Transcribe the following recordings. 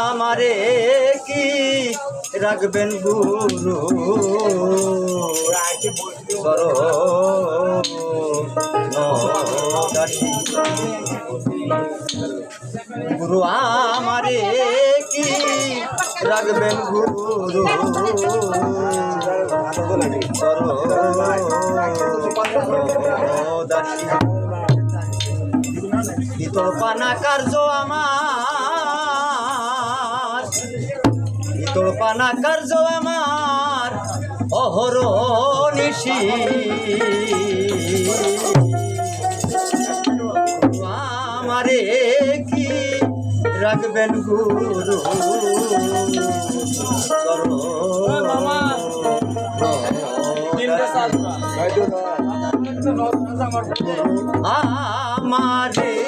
আমারে কি রাখবেন গুরু করো। গুরু আমারে কি রাখবেন গুরু করো নদাসী। ইতর পানা কার্য আমার। ইতর পানা কার্য আমার অহর নিশি আমারে কি রাখবেন গুরু? আমারে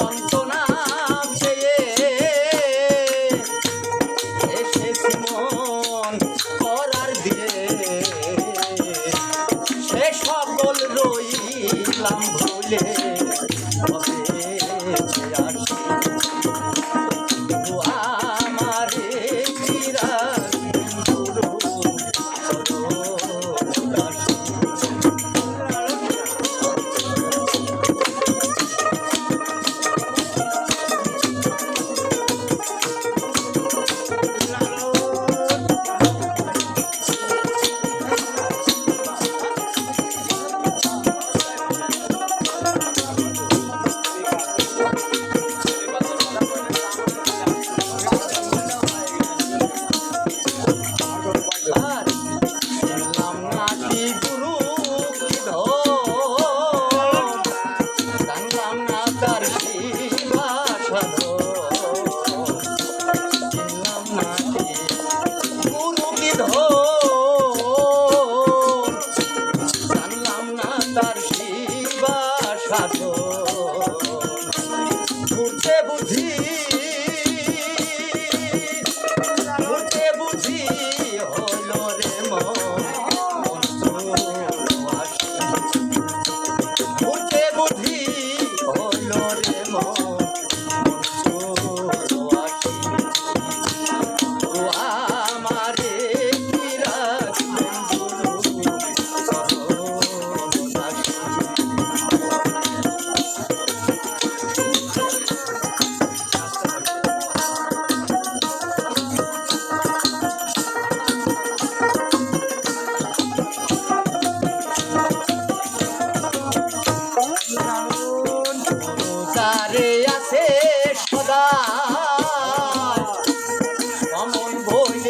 যন্ত্রণা পেয়ে এসেছি মন করার দিয়ে সে সকল রইলাম ভুলে। boi